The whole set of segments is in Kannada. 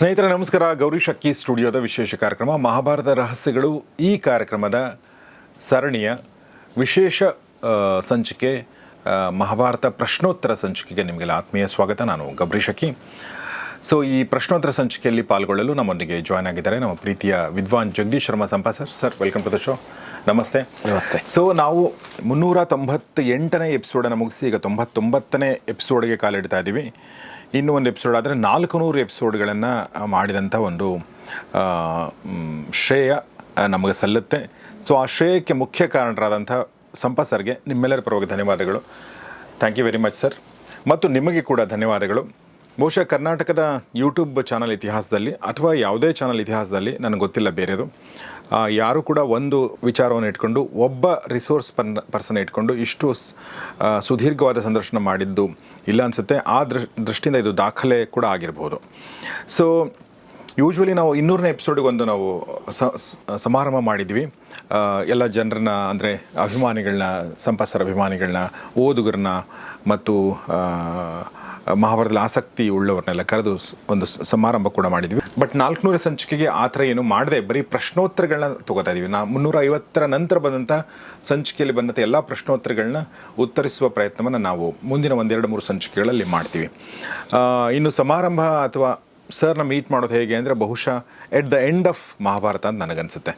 ಸ್ನೇಹಿತರೆ ನಮಸ್ಕಾರ. ಗೌರಿ ಶಕ್ಕಿ ಸ್ಟುಡಿಯೋದ ವಿಶೇಷ ಕಾರ್ಯಕ್ರಮ. ಮಹಾಭಾರತ ರಹಸ್ಯಗಳು ಈ ಕಾರ್ಯಕ್ರಮದ ಸರಣಿಯ ವಿಶೇಷ ಸಂಚಿಕೆ ಮಹಾಭಾರತ ಪ್ರಶ್ನೋತ್ತರ ಸಂಚಿಕೆಗೆ ನಿಮಗೆಲ್ಲ ಆತ್ಮೀಯ ಸ್ವಾಗತ. ನಾನು ಗೌರಿ ಶಕ್ಕಿ ಸೊ ಈ ಪ್ರಶ್ನೋತ್ತರ ಸಂಚಿಕೆಯಲ್ಲಿ ಪಾಲ್ಗೊಳ್ಳಲು ನಮ್ಮೊಂದಿಗೆ ಜಾಯ್ನ್ ಆಗಿದ್ದಾರೆ ನಮ್ಮ ಪ್ರೀತಿಯ ವಿದ್ವಾನ್ Jagadish Sharma Sampa sir sir welcome to the show ನಮಸ್ತೆ. ನಮಸ್ತೆ. ಸೊ ನಾವು ಮುನ್ನೂರ ತೊಂಬತ್ತ ಎಂಟನೇ ಎಪಿಸೋಡನ್ನು ಮುಗಿಸಿ ಈಗ ತೊಂಬತ್ತೊಂಬತ್ತನೇ ಎಪಿಸೋಡ್ಗೆ ಕಾಲಿಡ್ತಾ ಇದ್ದೀವಿ. ಇನ್ನು ಒಂದು ಎಪಿಸೋಡ್ ಆದರೆ ನಾಲ್ಕು ನೂರು ಎಪಿಸೋಡ್ಗಳನ್ನು ಮಾಡಿದಂಥ ಒಂದು ಶ್ರೇಯ ನಮಗೆ ಸಲ್ಲುತ್ತೆ. ಸೊ ಆ ಶ್ರೇಯಕ್ಕೆ ಮುಖ್ಯ ಕಾರಣರಾದಂಥ ಸಂಪ ಸರ್ಗೆ ನಿಮ್ಮೆಲ್ಲರ ಪರವಾಗಿ ಧನ್ಯವಾದಗಳು. Thank you very much sir ಮತ್ತು ನಿಮಗೆ ಕೂಡ ಧನ್ಯವಾದಗಳು. ಬಹುಶಃ ಕರ್ನಾಟಕದ ಯೂಟ್ಯೂಬ್ ಚಾನಲ್ ಇತಿಹಾಸದಲ್ಲಿ ಅಥವಾ ಯಾವುದೇ ಚಾನಲ್ ಇತಿಹಾಸದಲ್ಲಿ ನನಗೆ ಗೊತ್ತಿಲ್ಲ ಬೇರೆದು. ಯಾರು ಕೂಡ ಒಂದು ವಿಚಾರವನ್ನು ಇಟ್ಕೊಂಡು, ಒಬ್ಬ ರಿಸೋರ್ಸ್ ಪನ್ ಪರ್ಸನ್ ಇಟ್ಕೊಂಡು ಇಷ್ಟು ಸುದೀರ್ಘವಾದ ಸಂದರ್ಶನ ಮಾಡಿದ್ದು ಇಲ್ಲ ಅನಿಸುತ್ತೆ. ಆ ದೃಷ್ಟಿಯಿಂದ ಇದು ದಾಖಲೆ ಕೂಡ ಆಗಿರ್ಬೋದು. ಸೊ ಯೂಶ್ವಲಿ ನಾವು ಇನ್ನೂರನೇ ಎಪಿಸೋಡಿಗೊಂದು ನಾವು ಸಮಾರಂಭ ಮಾಡಿದ್ವಿ. ಎಲ್ಲ ಜನರನ್ನ ಅಂದರೆ ಅಭಿಮಾನಿಗಳನ್ನ ಸಂಪಸರ ಅಭಿಮಾನಿಗಳನ್ನ, ಓದುಗರನ್ನ ಮತ್ತು ಮಹಾಭಾರತದಲ್ಲಿ ಆಸಕ್ತಿ ಉಳ್ಳವ್ರನ್ನೆಲ್ಲ ಕರೆದು ಒಂದು ಸಮಾರಂಭ ಕೂಡ ಮಾಡಿದ್ವಿ. ಬಟ್ ನಾಲ್ಕುನೂರ ಸಂಚಿಕೆಗೆ ಆ ಥರ ಏನು ಮಾಡದೆ ಬರೀ ಪ್ರಶ್ನೋತ್ತರಗಳನ್ನ ತಗೋತಾ ಇದೀವಿ. ನಾ ಮುನ್ನೂರ ಐವತ್ತರ ನಂತರ ಬಂದಂಥ ಸಂಚಿಕೆಯಲ್ಲಿ ಬಂದಂಥ ಎಲ್ಲ ಪ್ರಶ್ನೋತ್ತರಗಳನ್ನ ಉತ್ತರಿಸುವ ಪ್ರಯತ್ನವನ್ನು ನಾವು ಮುಂದಿನ ಒಂದೆರಡು ಮೂರು ಸಂಚಿಕೆಗಳಲ್ಲಿ ಮಾಡ್ತೀವಿ. ಇನ್ನು ಸಮಾರಂಭ ಅಥವಾ ಸರ್ನ ಮೀಟ್ ಮಾಡೋದು ಹೇಗೆ ಅಂದರೆ ಬಹುಶಃ at the end of Mahabharata ಅಂತ ನನಗನ್ಸುತ್ತೆ.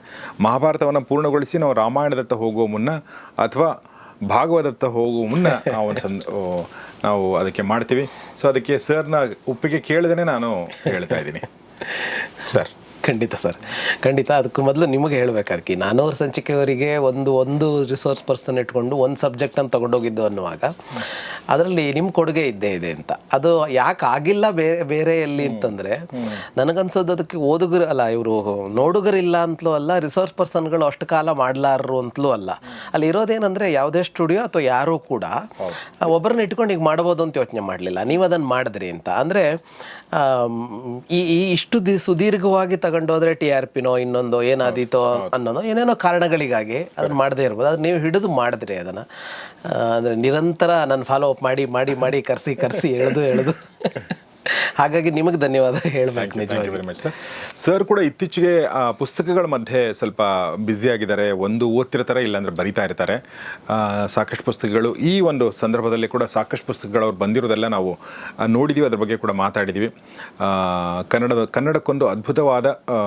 ಮಹಾಭಾರತವನ್ನು ಪೂರ್ಣಗೊಳಿಸಿ ನಾವು ರಾಮಾಯಣದತ್ತ ಹೋಗುವ ಮುನ್ನ ಅಥವಾ ಭಾಗವತತ್ತ ಹೋಗುವ ಮುನ್ನ ನಾವು ಒಂದು ಸಂದ್ ನಾವು ಅದಕ್ಕೆ ಮಾಡ್ತೀವಿ. ಸೊ ಅದಕ್ಕೆ ಸರ್ನ ಒಪ್ಪಿಗೆ ಕೇಳದೇ ನಾನು ಹೇಳ್ತಾ ಇದ್ದೀನಿ. ಸರ್ ಖಂಡಿತ ಸರ್. ಖಂಡಿತ ಅದಕ್ಕೂ ಮೊದಲು ನಿಮಗೆ ಹೇಳಬೇಕು ಅದಕ್ಕೆ ನಾನೂರು ಸಂಚಿಕೆಯವರಿಗೆ ಒಂದು ಒಂದು ರಿಸೋರ್ಸ್ ಪರ್ಸನ್ ಇಟ್ಕೊಂಡು ಒಂದು ಸಬ್ಜೆಕ್ಟನ್ನು ತೊಗೊಂಡೋಗಿದ್ದು ಅನ್ನುವಾಗ ಅದರಲ್ಲಿ ನಿಮ್ಮ ಕೊಡುಗೆ ಇದ್ದೇ ಇದೆ ಅಂತ. ಅದು ಯಾಕೆ ಆಗಿಲ್ಲ ಬೇರೆ ಬೇರೆ ಎಲ್ಲಿ ಅಂತಂದರೆ ನನಗನ್ಸೋದು ಅದಕ್ಕೆ ಓದುಗರು ಅಲ್ಲ ಇವರು ನೋಡುಗರಿಲ್ಲ ಅಂತಲೂ ಅಲ್ಲ ರಿಸೋರ್ಸ್ ಪರ್ಸನ್ಗಳು ಅಷ್ಟು ಕಾಲ ಮಾಡಲಾರರು ಅಂತಲೂ ಅಲ್ಲ. ಅಲ್ಲಿ ಇರೋದೇನೆಂದರೆ ಯಾವುದೇ ಸ್ಟುಡಿಯೋ ಅಥವಾ ಯಾರೂ ಕೂಡ ಒಬ್ಬರನ್ನ ಇಟ್ಕೊಂಡು ಈಗ ಮಾಡ್ಬೋದು ಅಂತ ಯೋಚನೆ ಮಾಡಲಿಲ್ಲ. ನೀವು ಅದನ್ನು ಮಾಡಿದ್ರಿ ಅಂತ. ಅಂದರೆ ಈ ಈ ಇಷ್ಟು ದಿ ಸುದೀರ್ಘವಾಗಿ ತಗೊಂಡೋದ್ರೆ ಟಿ ಆರ್ ಪಿನೋ ಇನ್ನೊಂದು ಏನಾದೀತೋ ಅನ್ನೋದು ಏನೇನೋ ಕಾರಣಗಳಿಗಾಗಿ ಅದನ್ನ ಮಾಡದೇ ಇರ್ಬೋದು. ಅದು ನೀವು ಹಿಡಿದು ಮಾಡಿದ್ರಿ ಅದನ್ನು. ಅಂದರೆ ನಿರಂತರ ನಾನು ಫಾಲೋ ಅಪ್ ಮಾಡಿ ಮಾಡಿ ಮಾಡಿ ಕರೆಸಿ ಕರೆಸಿ ಎಳೆದು ಎಳೆದು. ಹಾಗಾಗಿ ನಿಮಗೆ ಧನ್ಯವಾದ ಹೇಳಬೇಕು ನಿಜವಾಗಿ thank very much sir sir ಕೂಡ ಇತ್ತೀಚೆಗೆ ಆ, ಪುಸ್ತಕಗಳ ಮಧ್ಯೆ ಸ್ವಲ್ಪ ಬ್ಯುಸಿ ಆಗಿದ್ದಾರೆ. ಒಂದು ಓದ್ತಿರ್ತಾರೆ ಇಲ್ಲಾಂದ್ರೆ ಬರಿತಾ ಇರ್ತಾರೆ. ಆ, ಸಾಕಷ್ಟು ಪುಸ್ತಕಗಳು. ಈ ಒಂದು ಸಂದರ್ಭದಲ್ಲಿ ಕೂಡ ಸಾಕಷ್ಟು ಪುಸ್ತಕಗಳು ಅವ್ರು ಬಂದಿರೋದೆಲ್ಲ ನಾವು ನೋಡಿದೀವಿ. ನೋಡಿದ್ದೀವಿ ಅದ್ರ ಬಗ್ಗೆ ಕೂಡ ಮಾತಾಡಿದ್ದೀವಿ ಆ, ಕನ್ನಡದ ಕನ್ನಡಕ್ಕೊಂದು ಅದ್ಭುತವಾದ ಆ,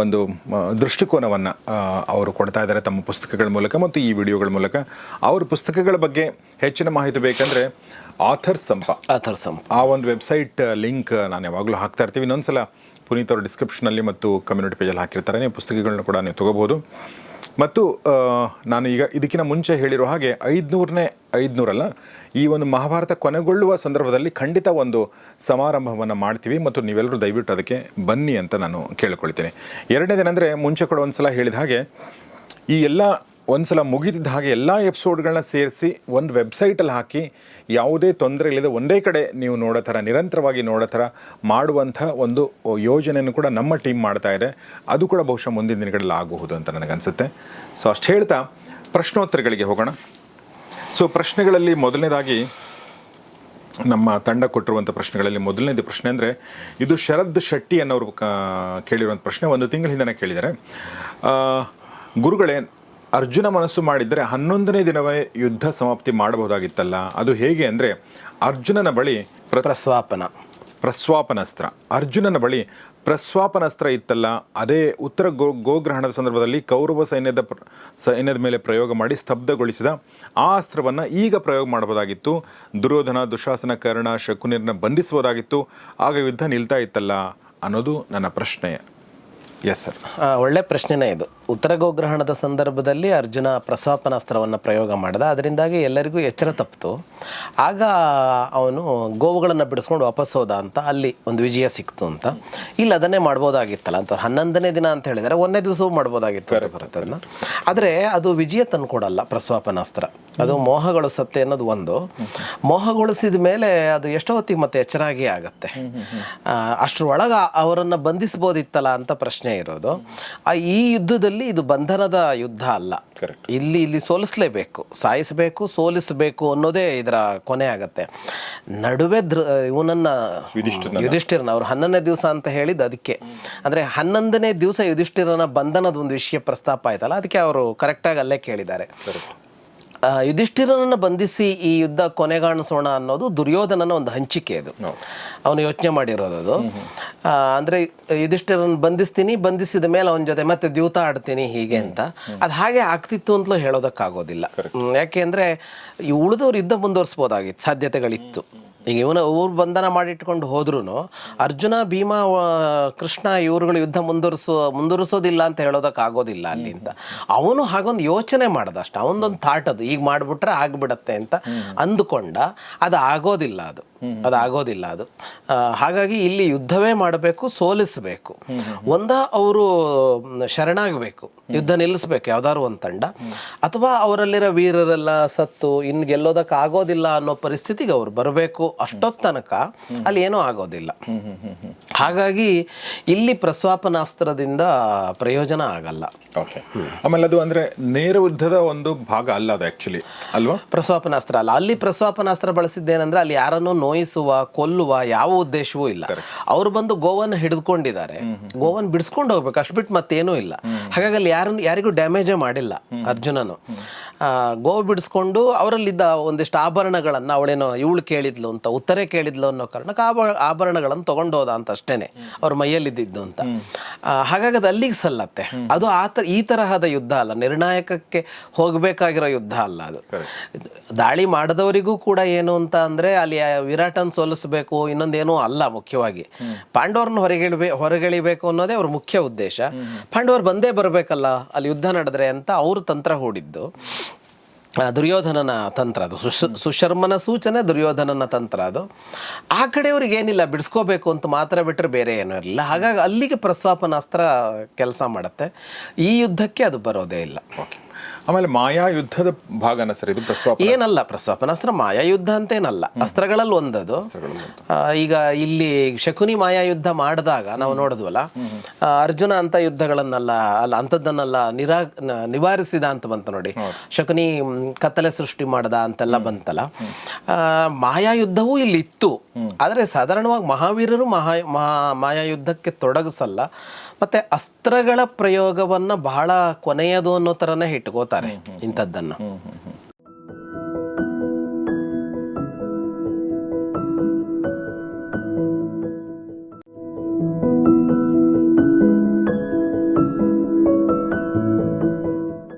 ಒಂದು ದೃಷ್ಟಿಕೋನವನ್ನು ಅವರು ಕೊಡ್ತಾ ಇದ್ದಾರೆ ತಮ್ಮ ಪುಸ್ತಕಗಳ ಮೂಲಕ ಮತ್ತು ಈ ವಿಡಿಯೋಗಳ ಮೂಲಕ. ಅವ್ರ ಪುಸ್ತಕಗಳ ಬಗ್ಗೆ ಹೆಚ್ಚಿನ ಮಾಹಿತಿ ಬೇಕಂದರೆ ಆಥರ್ ಸಂಪ. ಆಥರ್ ಸಂಪ. ಆ ಒಂದು ವೆಬ್ಸೈಟ್ ಲಿಂಕ್ ನಾನು ಯಾವಾಗಲೂ ಹಾಕ್ತಾ ಇರ್ತೀವಿ. ಇನ್ನೊಂದ್ಸಲ ಪುನೀತ್ ಅವರು ಡಿಸ್ಕ್ರಿಪ್ಷನಲ್ಲಿ ಮತ್ತು ಕಮ್ಯುನಿಟಿ ಪೇಜಲ್ಲಿ ಹಾಕಿರ್ತಾರೆ. ನೀವು ಪುಸ್ತಕಗಳನ್ನ ಕೂಡ ನೀವು ತೊಗೋಬೋದು ಮತ್ತು ನಾನು ಈಗ ಇದಕ್ಕಿಂತ ಮುಂಚೆ ಹೇಳಿರೋ ಹಾಗೆ ಐದುನೂರನೇ ಐದುನೂರಲ್ಲ, ಈ ಒಂದು ಮಹಾಭಾರತ ಕೊನೆಗೊಳ್ಳುವ ಸಂದರ್ಭದಲ್ಲಿ ಖಂಡಿತ ಒಂದು ಸಮಾರಂಭವನ್ನು ಮಾಡ್ತೀವಿ ಮತ್ತು ನೀವೆಲ್ಲರೂ ದಯವಿಟ್ಟು ಅದಕ್ಕೆ ಬನ್ನಿ ಅಂತ ನಾನು ಕೇಳಿಕೊಳ್ತೀನಿ. ಎರಡನೇದೇನೆಂದರೆ, ಮುಂಚೆ ಕೂಡ ಒಂದು ಸಲ ಹೇಳಿದ ಹಾಗೆ, ಈ ಎಲ್ಲ ಒಂದ್ಸಲ ಮುಗಿದಿದ್ದ ಹಾಗೆ ಎಲ್ಲ ಎಪಿಸೋಡ್ಗಳನ್ನ ಸೇರಿಸಿ ಒಂದು ವೆಬ್ಸೈಟಲ್ಲಿ ಹಾಕಿ ಯಾವುದೇ ತೊಂದರೆ ಇಲ್ಲದೆ ಒಂದೇ ಕಡೆ ನೀವು ನೋಡೋ ಥರ, ನಿರಂತರವಾಗಿ ನೋಡೋ ಥರ ಮಾಡುವಂಥ ಒಂದು ಯೋಜನೆಯನ್ನು ಕೂಡ ನಮ್ಮ ಟೀಮ್ ಮಾಡ್ತಾ ಇದೆ. ಅದು ಕೂಡ ಬಹುಶಃ ಮುಂದಿನ ದಿನಗಳಲ್ಲಿ ಆಗಬಹುದು ಅಂತ ನನಗನ್ಸುತ್ತೆ. ಸೊ, ಅಷ್ಟು ಹೇಳ್ತಾ ಪ್ರಶ್ನೋತ್ತರಗಳಿಗೆ ಹೋಗೋಣ. ಸೊ, ಪ್ರಶ್ನೆಗಳಲ್ಲಿ ಮೊದಲನೇದಾಗಿ ನಮ್ಮ ತಂಡ ಕೊಟ್ಟಿರುವಂಥ ಪ್ರಶ್ನೆಗಳಲ್ಲಿ ಮೊದಲನೇದು ಪ್ರಶ್ನೆ ಅಂದರೆ, ಇದು ಶರದ್ ಶೆಟ್ಟಿ ಅನ್ನೋರು ಕೇಳಿರುವಂಥ ಪ್ರಶ್ನೆ. ಒಂದು ತಿಂಗಳ ಹಿಂದೆ ಕೇಳಿದ್ದಾರೆ ಗುರುಗಳೇ ಅರ್ಜುನ ಮನಸ್ಸು ಮಾಡಿದ್ದರೆ ಹನ್ನೊಂದನೇ ದಿನವೇ ಯುದ್ಧ ಸಮಾಪ್ತಿ ಮಾಡಬಹುದಾಗಿತ್ತಲ್ಲ? ಅದು ಹೇಗೆ ಅಂದರೆ ಅರ್ಜುನನ ಬಳಿ ಪ್ರ ಪ್ರಸ್ವಾಪನ. ಪ್ರಸ್ವಾಪನಸ್ತ್ರ ಅರ್ಜುನನ ಬಳಿ ಪ್ರಸ್ವಾಪನಸ್ತ್ರ ಇತ್ತಲ್ಲ? ಅದೇ ಉತ್ತರ ಗೋ ಗೋಗ್ರಹಣದ ಸಂದರ್ಭದಲ್ಲಿ ಕೌರವ ಸೈನ್ಯದ ಪ್ರ- ಸೈನ್ಯದ ಮೇಲೆ ಪ್ರಯೋಗ ಮಾಡಿ ಸ್ತಬ್ಧಗೊಳಿಸಿದ ಆ ಅಸ್ತ್ರವನ್ನು ಈಗ ಪ್ರಯೋಗ ಮಾಡಬಹುದಾಗಿತ್ತು. ದುರ್ಯೋಧನ ದುಶಾಸನ ಕರ್ಣ ಶಕುನಿರನ್ನ ಬಂಧಿಸಬಹುದಾಗಿತ್ತು. ಆಗ ಯುದ್ಧ ನಿಲ್ತಾ ಇತ್ತಲ್ಲ ಅನ್ನೋದು ನನ್ನ ಪ್ರಶ್ನೆ. ಎಸ್ ಸರ್ ಒಳ್ಳೆ ಪ್ರಶ್ನೆನೇ ಇದು. ಉತ್ತರ ಗೋಗ್ರಹಣದ ಸಂದರ್ಭದಲ್ಲಿ ಅರ್ಜುನ ಪ್ರಸ್ವಾಪನಾಸ್ತ್ರವನ್ನು ಪ್ರಯೋಗ ಮಾಡಿದ. ಅದರಿಂದಾಗಿ ಎಲ್ಲರಿಗೂ ಎಚ್ಚರ ತಪ್ಪಿತು. ಆಗ ಅವನು ಗೋವುಗಳನ್ನು ಬಿಡಿಸ್ಕೊಂಡು ವಾಪಸ್ ಹೋದ ಅಂತ ಅಲ್ಲಿ ಒಂದು ವಿಜಯ ಸಿಕ್ತು ಅಂತ. ಇಲ್ಲಿ ಅದನ್ನೇ ಮಾಡ್ಬೋದಾಗಿತ್ತಲ್ಲ ಅಂತ. ಹನ್ನೊಂದನೇ ದಿನ ಅಂತ ಹೇಳಿದರೆ ಒಂದನೇ ದಿವಸವೂ ಮಾಡ್ಬೋದಾಗಿತ್ತು ಬರುತ್ತೆ ಅದನ್ನ ಆದರೆ ಅದು ವಿಜಯ ತಂದುಕೊಡಲ್ಲ ಪ್ರಸ್ವಾಪನಾಸ್ತ್ರ. ಅದು ಮೋಹಗೊಳಿಸುತ್ತೆ ಅನ್ನೋದು ಒಂದು. ಮೋಹಗೊಳಿಸಿದ ಮೇಲೆ ಅದು ಎಷ್ಟೋ ಹೊತ್ತಿಗೆ ಮತ್ತೆ ಎಚ್ಚರಾಗಿ ಆಗುತ್ತೆ. ಅಷ್ಟರೊಳಗೆ ಅವರನ್ನು ಬಂಧಿಸ್ಬೋದಿತ್ತಲ್ಲ ಅಂತ ಪ್ರಶ್ನೆ ಇರೋದು. ಆ ಈ ಯುದ್ಧದಲ್ಲಿ ಇದು ಬಂಧನದ ಯುದ್ಧ ಅಲ್ಲ. ಕರೆಕ್ಟ್ ಇಲ್ಲಿ ಇಲ್ಲಿ ಸೋಲಿಸಲೇಬೇಕು. ಸಾಯಿಸಬೇಕು ಸೋಲಿಸಬೇಕು ಅನ್ನೋದೇ ಇದರ ಕೊನೆ ಆಗತ್ತೆ. ನಡುವೆ ದೃ ಇವನನ್ನ ಯುಧಿಷ್ಠಿರನ ಅವ್ರು ಹನ್ನೊಂದನೇ ದಿವಸ ಅಂತ ಹೇಳಿದ್ದು ಅದಕ್ಕೆ. ಅಂದ್ರೆ ಹನ್ನೊಂದನೇ ದಿವಸ ಯುಧಿಷ್ಠಿರನ ಬಂಧನದ ಒಂದು ವಿಷಯ ಪ್ರಸ್ತಾಪ ಆಯ್ತಲ್ಲ ಅದಕ್ಕೆ ಅವರು ಕರೆಕ್ಟಾಗಿ ಅಲ್ಲೇ ಕೇಳಿದ್ದಾರೆ. ಯುಧಿಷ್ಠಿರನನ್ನ ಬಂಧಿಸಿ ಈ ಯುದ್ಧ ಕೊನೆಗಾಣಿಸೋಣ ಅನ್ನೋದು ದುರ್ಯೋಧನನ ಒಂದು ಹಂಚಿಕೆ ಅದು. ಅವನು ಯೋಚನೆ ಮಾಡಿರೋದು ಅದು. ಅಂದರೆ ಯುಧಿಷ್ಠಿರನ್ನು ಯುಧಿಷ್ಠಿರನ್ ಬಂಧಿಸ್ತೀನಿ ಬಂಧಿಸಿದ ಮೇಲೆ ಅವನ ಜೊತೆ ಮತ್ತೆ ದ್ಯೂತ ಆಡ್ತೀನಿ ಹೀಗೆ ಅಂತ. ಅದು ಹಾಗೆ ಆಗ್ತಿತ್ತು ಅಂತಲೂ ಹೇಳೋದಕ್ಕಾಗೋದಿಲ್ಲ. ಯಾಕೆ ಅಂದರೆ ಈ ಉಳಿದವರು ಯುದ್ಧ ಮುಂದುವರಿಸ್ಬೋದಾಗಿತ್ತು ಸಾಧ್ಯತೆಗಳಿತ್ತು. ಈಗ ಇವನು ಊರು ಬಂಧನ ಮಾಡಿಟ್ಕೊಂಡು ಹೋದ್ರೂ ಅರ್ಜುನ ಭೀಮ ಕೃಷ್ಣ ಇವರುಗಳು ಯುದ್ಧ ಮುಂದುವರಿಸೋ ಮುಂದುವರಿಸೋದಿಲ್ಲ ಅಂತ ಹೇಳೋದಕ್ಕೆ ಆಗೋದಿಲ್ಲ ಅಲ್ಲಿ ಅಂತ ಅವನು ಹಾಗೊಂದು ಯೋಚನೆ ಮಾಡ್ದ ಅಷ್ಟೆ ಅವನೊಂದು ಥಾಟ್ ಅದು ಈಗ ಮಾಡಿಬಿಟ್ರೆ ಆಗ್ಬಿಡತ್ತೆ ಅಂತ ಅಂದುಕೊಂಡ ಅದು ಆಗೋದಿಲ್ಲ ಅದು. ಅದು ಆಗೋದಿಲ್ಲ ಅದು. ಹಾಗಾಗಿ ಇಲ್ಲಿ ಯುದ್ಧವೇ ಮಾಡಬೇಕು ಸೋಲಿಸಬೇಕು. ಒಂದ ಅವರು ಶರಣಾಗಬೇಕು. ಯುದ್ಧ ನಿಲ್ಲಿಸ್ಬೇಕು ಯಾವ್ದಾದ್ರು ಒಂದು ತಂಡ. ಅಥವಾ ಅವರಲ್ಲಿರೋ ವೀರರೆಲ್ಲ ಸತ್ತು ಇನ್ನು ಗೆಲ್ಲೋದಕ್ಕೆ ಆಗೋದಿಲ್ಲ ಅನ್ನೋ ಪರಿಸ್ಥಿತಿಗೆ ಅವ್ರು ಬರಬೇಕು ಅಷ್ಟೊತ್ತ ತನಕ ಅಲ್ಲಿ ಏನೂ ಆಗೋದಿಲ್ಲ. ಹಾಗಾಗಿ ಇಲ್ಲಿ ಪ್ರಸ್ವಾಪನಾಸ್ತ್ರದಿಂದ ಪ್ರಯೋಜನ ಆಗಲ್ಲ. ಓಕೆ ಆಮೇಲೆ ಅದು ಅಂದ್ರೆ ನೇರ ಯುದ್ಧದ ಒಂದು ಭಾಗ ಅಲ್ಲ ಅದು ಆಕ್ಚುಲಿ ಅಲ್ವಾ? ಪ್ರಸ್ವಾಪನಾಸ್ತ್ರ ಅಲ್ಲ. ಅಲ್ಲಿ ಪ್ರಸ್ವಾಪನಾಸ್ತ್ರ ಬಳಸಿದ್ದೇನೆಂದ್ರೆ ಅಲ್ಲಿ ಯಾರನ್ನು ನೋಯಿಸುವ ಕೊಲ್ಲುವ ಯಾವ ಉದ್ದೇಶವೂ ಇಲ್ಲ. ಅವ್ರು ಬಂದು ಗೋವನ್ನು ಹಿಡಿದುಕೊಂಡಿದ್ದಾರೆ. ಗೋವನ್ ಬಿಡಿಸ್ಕೊಂಡು ಹೋಗ್ಬೇಕು ಅಷ್ಟು ಬಿಟ್ಟು ಮತ್ತೇನೂ ಇಲ್ಲ. ಹಾಗಾಗಿ ಅಲ್ಲಿ ಯಾರನ್ನು ಯಾರಿಗೂ ಡ್ಯಾಮೇಜೇ ಮಾಡಿಲ್ಲ ಅರ್ಜುನನು. ಗೋ ಬಿಡಿಸ್ಕೊಂಡು ಅವರಲ್ಲಿದ್ದ ಒಂದಿಷ್ಟು ಆಭರಣಗಳನ್ನು ಅವಳೇನೋ ಇವಳು ಕೇಳಿದ್ಲು ಅಂತ ಉತ್ತರೆ ಕೇಳಿದ್ಲು ಅನ್ನೋ ಕಾರಣಕ್ಕೆ ಆಭ ಆಭರಣಗಳನ್ನು ತಗೊಂಡೋದ ಅಂತ ಅಷ್ಟೇನೆ. ಅವ್ರ ಮೈಯಲ್ಲಿದ್ದಿದ್ದು ಅಂತ. ಹಾಗಾಗಿ ಅದು ಅಲ್ಲಿಗೆ ಸಲ್ಲತ್ತೆ. ಅದು ಆ ತ ಈ ತರಹದ ಯುದ್ಧ ಅಲ್ಲ. ನಿರ್ಣಾಯಕಕ್ಕೆ ಹೋಗಬೇಕಾಗಿರೋ ಯುದ್ಧ ಅಲ್ಲ ಅದು. ದಾಳಿ ಮಾಡಿದವರಿಗೂ ಕೂಡ ಏನು ಅಂತ ಅಂದರೆ ಅಲ್ಲಿ ವಿರಾಟನ್ ಸೋಲಿಸಬೇಕು ಇನ್ನೊಂದೇನೂ ಅಲ್ಲ ಮುಖ್ಯವಾಗಿ. ಪಾಂಡವರನ್ನು ಹೊರಗೆಳಿಬೇ ಹೊರಗೆಳಿಬೇಕು ಅನ್ನೋದೇ ಅವ್ರ ಮುಖ್ಯ ಉದ್ದೇಶ. ಪಾಂಡವರು ಬಂದೇ ಬರಬೇಕಲ್ಲ, ಅಲ್ಲಿ ಯುದ್ಧ ನಡೆದ್ರೆ ಅಂತ ಅವರು ತಂತ್ರ ಹೂಡಿದ್ದು. ದುರ್ಯೋಧನನ ತಂತ್ರ ಅದು. ಸುಶ, ಸುಶರ್ಮನ ಸೂಚನೆ, ದುರ್ಯೋಧನನ ತಂತ್ರ ಅದು. ಆ ಕಡೆಯವ್ರಿಗೆ ಏನಿಲ್ಲ, ಬಿಡಿಸ್ಕೋಬೇಕು ಅಂತ ಮಾತ್ರ ಬಿಟ್ಟರೆ ಬೇರೆ ಏನೂ ಇರಲಿಲ್ಲ ಹಾಗಾಗಿ ಅಲ್ಲಿಗೆ ಪ್ರಸ್ವಾಪನಾಸ್ತ್ರ ಕೆಲಸ ಮಾಡುತ್ತೆ. ಈ ಯುದ್ಧಕ್ಕೆ ಅದು ಬರೋದೇ ಇಲ್ಲ. ಓಕೆ ಆಮೇಲೆ ಮಾಯಾ ಯುದ್ಧದ ಭಾಗನ ಸರ್ ಇದು ಪ್ರಸ್ವಾಪ ಏನಲ್ಲ ಯುದ್ಧ ಅಂತೇನಲ್ಲ. ಅಸ್ತ್ರಗಳಲ್ಲಿ ಒಂದದು. ಈಗ ಇಲ್ಲಿ ಶಕುನಿ ಮಾಯಾ ಯುದ್ಧ ಮಾಡಿದಾಗ ನಾವು ನೋಡಿದ್ವಲ್ಲ ಅರ್ಜುನ ಅಂತ ಯುದ್ಧಗಳನ್ನೆಲ್ಲ ಅಲ್ಲ ಅಂಥದ್ದನ್ನೆಲ್ಲ ನಿರಾ ನಿವಾರಿಸಿದ ಅಂತ ಬಂತು ನೋಡಿ. ಶಕುನಿ ಕತ್ತಲೆ ಸೃಷ್ಟಿ ಮಾಡ್ದ ಅಂತೆಲ್ಲ ಬಂತಲ್ಲ. ಆ, ಮಾಯಾ ಯುದ್ಧವೂ ಇಲ್ಲಿ ಇತ್ತು. ಆದರೆ ಸಾಧಾರಣವಾಗಿ ಮಹಾವೀರರು ಮಹಾ ಮಹಾ- ಮಾಯಾ ಯುದ್ಧಕ್ಕೆ ತೊಡಗಿಸಲ್ಲ. ಮತ್ತೆ ಅಸ್ತ್ರಗಳ ಪ್ರಯೋಗವನ್ನ ಬಹಳ ಕೊನೆಯದು ಅನ್ನೋ ತರನೇ ಇಟ್ಕೋತಾರೆ ಇಂಥದ್ದನ್ನು.